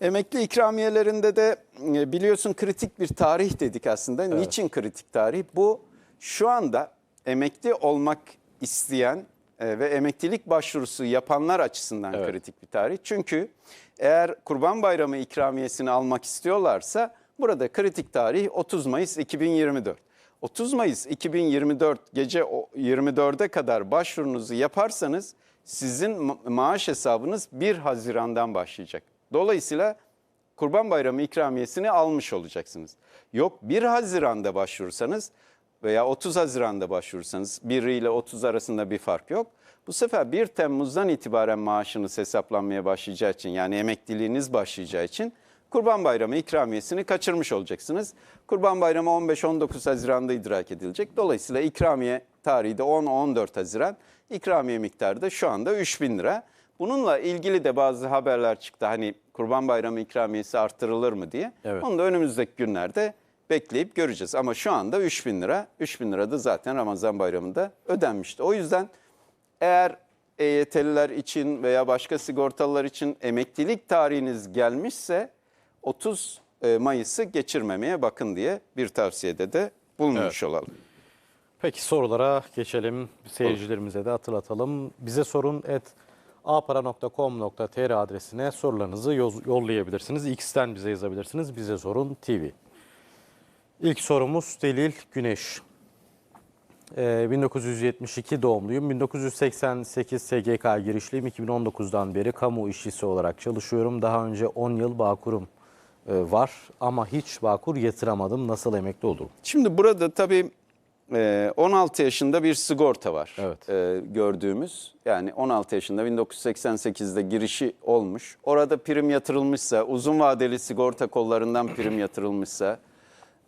Emekli ikramiyelerinde de e, biliyorsun kritik bir tarih dedik aslında. Niçin kritik tarih? Bu şu anda emekli olmak isteyen e, ve emeklilik başvurusu yapanlar açısından Evet. kritik bir tarih. Çünkü eğer Kurban Bayramı ikramiyesini almak istiyorlarsa burada kritik tarih 30 Mayıs 2024. 30 Mayıs 2024 gece o- 24'e kadar başvurunuzu yaparsanız sizin ma- maaş hesabınız 1 Haziran'dan başlayacak. Dolayısıyla Kurban Bayramı ikramiyesini almış olacaksınız. Yok 1 Haziran'da başvurursanız veya 30 Haziran'da başvurursanız 1 ile 30 arasında bir fark yok. Bu sefer 1 Temmuz'dan itibaren maaşınız hesaplanmaya başlayacağı için yani emekliliğiniz başlayacağı için Kurban Bayramı ikramiyesini kaçırmış olacaksınız. Kurban Bayramı 15-19 Haziran'da idrak edilecek. Dolayısıyla ikramiye tarihi de 10-14 Haziran. İkramiye miktarı da şu anda 3000 lira. Bununla ilgili de bazı haberler çıktı. Hani Kurban Bayramı ikramiyesi arttırılır mı diye. Evet. Onu da önümüzdeki günlerde bekleyip göreceğiz. Ama şu anda 3000 lira. 3000 lira da zaten Ramazan Bayramı'nda ödenmişti. O yüzden eğer EYT'liler için veya başka sigortalılar için emeklilik tarihiniz gelmişse 30 e, Mayıs'ı geçirmemeye bakın diye bir tavsiyede de bulunmuş olalım. Peki sorulara geçelim. Seyircilerimize de hatırlatalım. Bize sorun et apara.com.tr adresine sorularınızı yollayabilirsiniz. X'ten bize yazabilirsiniz. Bize sorun TV. İlk sorumuz Delil Güneş. Ee, 1972 doğumluyum. 1988 SGK girişliyim. 2019'dan beri kamu işçisi olarak çalışıyorum. Daha önce 10 yıl Bağkur'um e, var ama hiç Bağkur yatıramadım. Nasıl emekli olurum? Şimdi burada tabii 16 yaşında bir sigorta var Evet. e, gördüğümüz. Yani 16 yaşında 1988'de girişi olmuş. Orada prim yatırılmışsa, uzun vadeli sigorta kollarından prim yatırılmışsa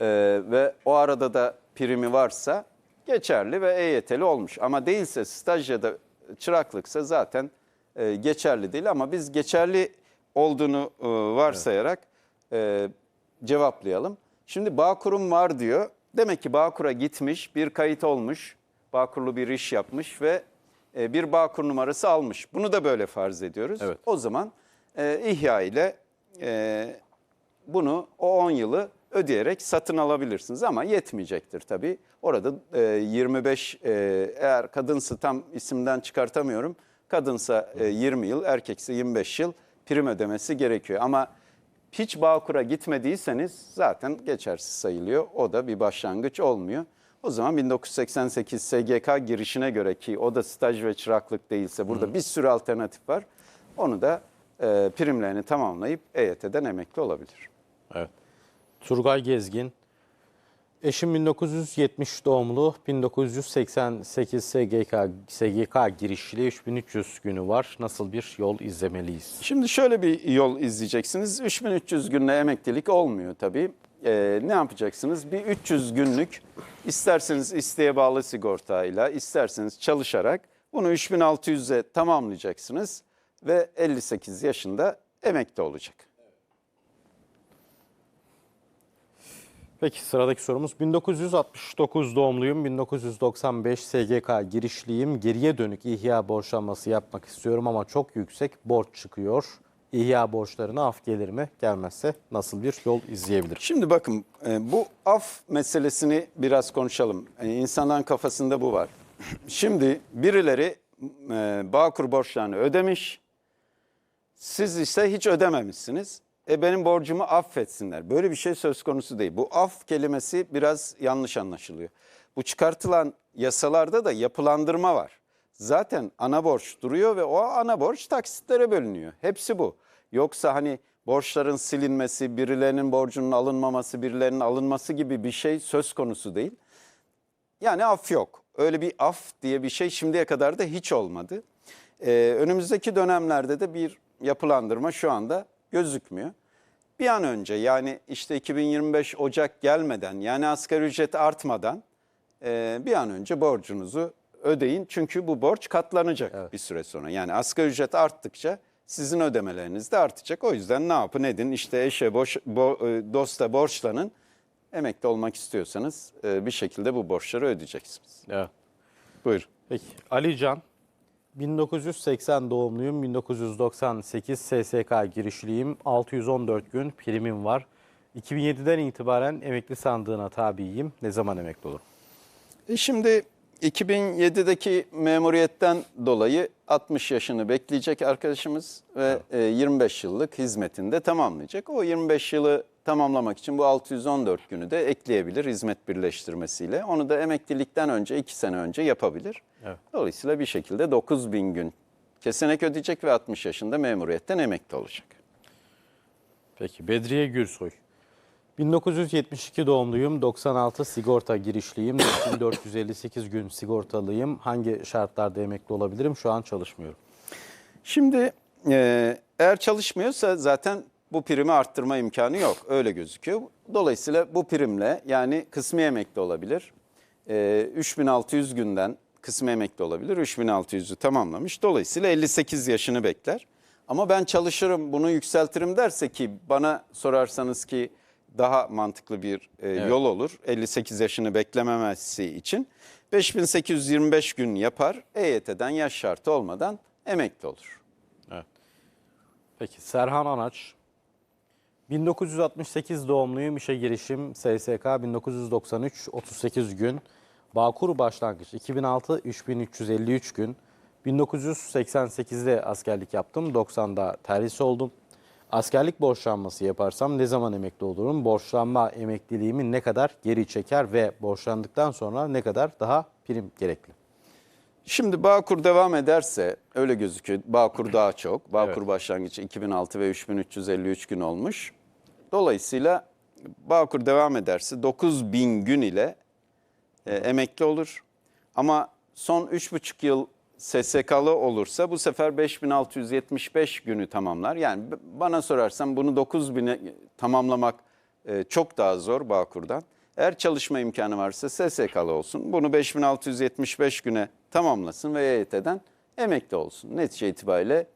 e, ve o arada da primi varsa geçerli ve EYT'li olmuş. Ama değilse staj ya da çıraklıksa zaten e, geçerli değil ama biz geçerli olduğunu e, varsayarak e, cevaplayalım. Şimdi Bağkur'um var diyor. Demek ki Bağkur'a gitmiş, bir kayıt olmuş, Bağkurlu bir iş yapmış ve e, bir Bağkur numarası almış. Bunu da böyle farz ediyoruz. Evet. O zaman e, İhya ile e, bunu o 10 yılı ödeyerek satın alabilirsiniz ama yetmeyecektir tabii. Orada e, 25 e, eğer kadınsı tam isimden çıkartamıyorum. Kadınsa e, 20 yıl, erkekse 25 yıl prim ödemesi gerekiyor. Ama hiç Bağkur'a gitmediyseniz zaten geçersiz sayılıyor. O da bir başlangıç olmuyor. O zaman 1988 SGK girişine göre ki o da staj ve çıraklık değilse burada bir sürü alternatif var. Onu da e, primlerini tamamlayıp EYT'den emekli olabilir. Evet. Turgay Gezgin. Eşim 1970 doğumlu, 1988 SGK, SGK girişli 3300 günü var. Nasıl bir yol izlemeliyiz? Şimdi şöyle bir yol izleyeceksiniz. 3300 günle emeklilik olmuyor tabii. Ee, ne yapacaksınız? Bir 300 günlük isterseniz isteğe bağlı sigortayla, isterseniz çalışarak bunu 3600'e tamamlayacaksınız ve 58 yaşında emekli olacak. Peki sıradaki sorumuz 1969 doğumluyum, 1995 SGK girişliyim. Geriye dönük ihya borçlanması yapmak istiyorum ama çok yüksek borç çıkıyor. İhya borçlarına af gelir mi? Gelmezse nasıl bir yol izleyebilirim? Şimdi bakın e, bu af meselesini biraz konuşalım. E, İnsanların kafasında bu var. Şimdi birileri e, Bağkur borçlarını ödemiş. Siz ise hiç ödememişsiniz. E benim borcumu affetsinler. Böyle bir şey söz konusu değil. Bu af kelimesi biraz yanlış anlaşılıyor. Bu çıkartılan yasalarda da yapılandırma var. Zaten ana borç duruyor ve o ana borç taksitlere bölünüyor. Hepsi bu. Yoksa hani borçların silinmesi, birilerinin borcunun alınmaması, birilerinin alınması gibi bir şey söz konusu değil. Yani af yok. Öyle bir af diye bir şey şimdiye kadar da hiç olmadı. Ee, önümüzdeki dönemlerde de bir yapılandırma şu anda gözükmüyor. Bir an önce yani işte 2025 Ocak gelmeden yani asgari ücret artmadan e, bir an önce borcunuzu ödeyin. Çünkü bu borç katlanacak bir süre sonra. Yani asgari ücret arttıkça sizin ödemeleriniz de artacak. O yüzden ne yapın edin işte eşe boş, bo- e, dosta borçlanın. Emekli olmak istiyorsanız e, bir şekilde bu borçları ödeyeceksiniz. Evet. Buyurun. Peki Ali Can 1980 doğumluyum, 1998 SSK girişliyim, 614 gün primim var. 2007'den itibaren emekli sandığına tabiyim. Ne zaman emekli olurum? E şimdi 2007'deki memuriyetten dolayı 60 yaşını bekleyecek arkadaşımız ve e, 25 yıllık hizmetinde tamamlayacak. O 25 yılı tamamlamak için bu 614 günü de ekleyebilir hizmet birleştirmesiyle. Onu da emeklilikten önce 2 sene önce yapabilir. Evet. Dolayısıyla bir şekilde 9000 gün kesenek ödeyecek ve 60 yaşında memuriyetten emekli olacak. Peki Bedriye Gürsoy. 1972 doğumluyum, 96 sigorta girişliyim, 4458 gün sigortalıyım. Hangi şartlarda emekli olabilirim? Şu an çalışmıyorum. Şimdi e, eğer çalışmıyorsa zaten bu primi arttırma imkanı yok. Öyle gözüküyor. Dolayısıyla bu primle yani kısmi emekli olabilir. E, 3600 günden kısmi emekli olabilir. 3600'ü tamamlamış. Dolayısıyla 58 yaşını bekler. Ama ben çalışırım bunu yükseltirim derse ki bana sorarsanız ki daha mantıklı bir e, yol olur. 58 yaşını beklememesi için 5825 gün yapar. EYT'den yaş şartı olmadan emekli olur. Evet. Peki Serhan Anaç. 1968 doğumluyum, işe girişim SSK 1993 38 gün. Bağkur başlangıç 2006 3353 gün. 1988'de askerlik yaptım, 90'da terhis oldum. Askerlik borçlanması yaparsam ne zaman emekli olurum? Borçlanma emekliliğimi ne kadar geri çeker ve borçlandıktan sonra ne kadar daha prim gerekli? Şimdi Bağkur devam ederse öyle gözüküyor. Bağkur daha çok. Bağkur başlangıcı 2006 ve 3353 gün olmuş. Dolayısıyla Bağkur devam ederse 9000 gün ile e, emekli olur. Ama son 3,5 yıl SSK'lı olursa bu sefer 5675 günü tamamlar. Yani bana sorarsan bunu 9000'e tamamlamak e, çok daha zor Bağkur'dan. Eğer çalışma imkanı varsa SSK'lı olsun. Bunu 5675 güne tamamlasın ve EYT'den emekli olsun. Netice itibariyle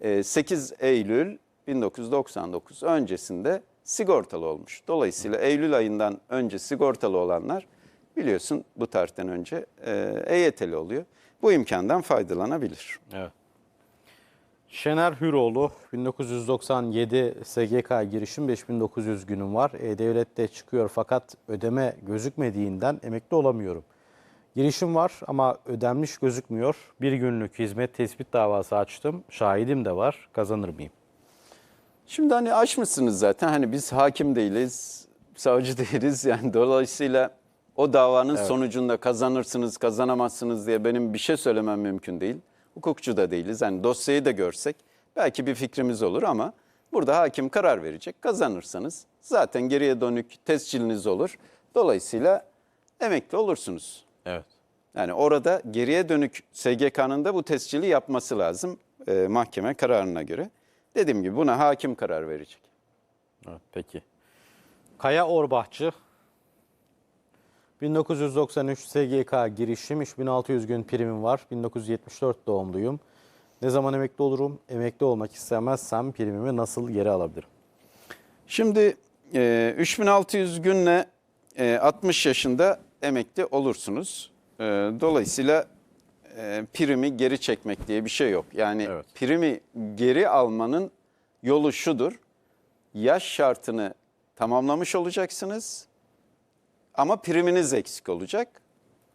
e, 8 Eylül 1999 öncesinde sigortalı olmuş. Dolayısıyla Eylül ayından önce sigortalı olanlar biliyorsun bu tarihten önce e, EYT'li oluyor. Bu imkandan faydalanabilir. Evet. Şener Hüroğlu 1997 SGK girişim 5900 günüm var. E-Devlet'te çıkıyor fakat ödeme gözükmediğinden emekli olamıyorum. Girişim var ama ödenmiş gözükmüyor. Bir günlük hizmet tespit davası açtım. Şahidim de var. Kazanır mıyım? Şimdi hani açmışsınız zaten hani biz hakim değiliz, savcı değiliz yani dolayısıyla o davanın sonucunda kazanırsınız, kazanamazsınız diye benim bir şey söylemem mümkün değil. Hukukçu da değiliz. Yani dosyayı da görsek belki bir fikrimiz olur ama burada hakim karar verecek. Kazanırsanız zaten geriye dönük tesciliniz olur. Dolayısıyla emekli olursunuz. Evet. Yani orada geriye dönük SGK'nın da bu tescili yapması lazım e, mahkeme kararına göre. Dediğim gibi buna hakim karar verecek. Evet, peki. Kaya Orbahçı 1993 SGK girişim 3600 gün primim var. 1974 doğumluyum. Ne zaman emekli olurum? Emekli olmak istemezsem primimi nasıl geri alabilirim? Şimdi e, 3600 günle e, 60 yaşında emekli olursunuz. E, dolayısıyla e, primi geri çekmek diye bir şey yok. Yani Evet. primi geri almanın yolu şudur. Yaş şartını tamamlamış olacaksınız ama priminiz eksik olacak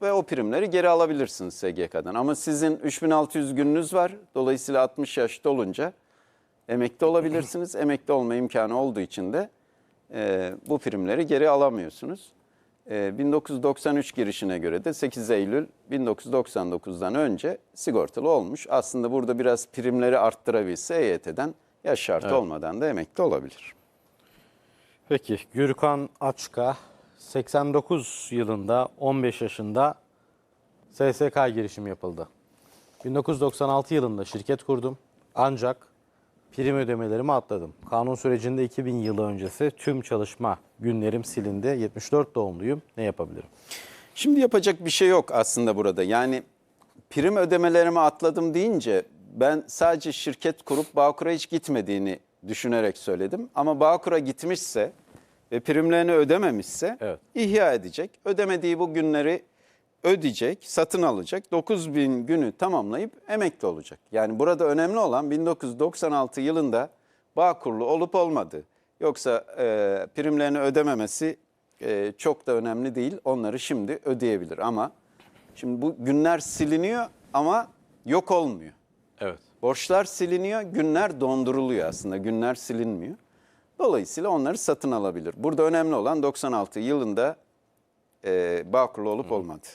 ve o primleri geri alabilirsiniz SGK'dan. Ama sizin 3600 gününüz var. Dolayısıyla 60 yaş dolunca emekli olabilirsiniz. emekli olma imkanı olduğu için de e, bu primleri geri alamıyorsunuz. E, 1993 girişine göre de 8 Eylül 1999'dan önce sigortalı olmuş. Aslında burada biraz primleri arttırabilse EYT'den yaş şartı olmadan da emekli olabilir. Peki Gürkan Açka 89 yılında 15 yaşında SSK girişim yapıldı. 1996 yılında şirket kurdum. Ancak prim ödemelerimi atladım. Kanun sürecinde 2000 yılı öncesi tüm çalışma günlerim silindi. 74 doğumluyum. Ne yapabilirim? Şimdi yapacak bir şey yok aslında burada. Yani prim ödemelerimi atladım deyince ben sadece şirket kurup Bağkur'a hiç gitmediğini düşünerek söyledim. Ama Bağkur'a gitmişse ve primlerini ödememişse Evet. ihya edecek. Ödemediği bu günleri ödeyecek, satın alacak. 9000 günü tamamlayıp emekli olacak. Yani burada önemli olan 1996 yılında Bağkurlu olup olmadığı. Yoksa e, primlerini ödememesi e, çok da önemli değil. Onları şimdi ödeyebilir ama şimdi bu günler siliniyor ama yok olmuyor. Evet. Borçlar siliniyor, günler donduruluyor aslında. Günler silinmiyor. Dolayısıyla onları satın alabilir. Burada önemli olan 96 yılında e, Bağkurlu olup olmadı.